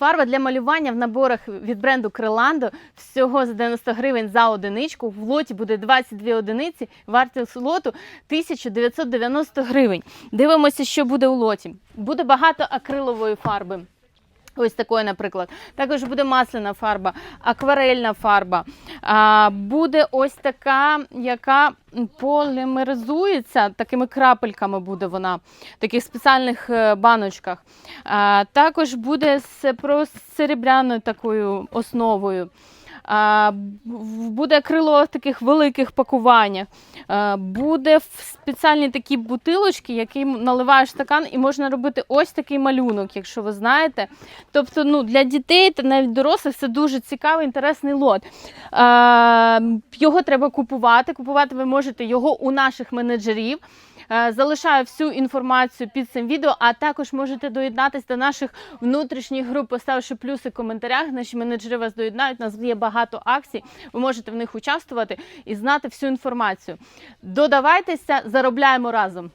Фарба для малювання в наборах від бренду Криландо всього за 90 гривень за одиничку. В лоті буде 22 одиниці, вартість лоту 1990 гривень. Дивимося, що буде у лоті. Буде багато акрилової фарби. Ось такої, наприклад. Також буде масляна фарба, акварельна фарба. А, буде ось така, яка полімеризується, такими крапельками буде вона, в таких спеціальних е, баночках. А, також буде з серебряною такою основою. Буде акрило в таких великих пакуваннях. Буде в спеціальні такі бутилочки, які наливаєш стакан, і можна робити ось такий малюнок, якщо ви знаєте. Тобто, ну, для дітей та навіть дорослих це дуже цікавий, інтересний лот. Його треба купувати. Купувати ви можете його у наших менеджерів. Е, Залишаю всю інформацію під цим відео, а також можете доєднатися до наших внутрішніх груп, поставивши плюси в коментарях. Наші менеджери вас доєднають. У нас є багато акцій. Ви можете в них участвувати і знати всю інформацію. Додавайтеся, заробляємо разом.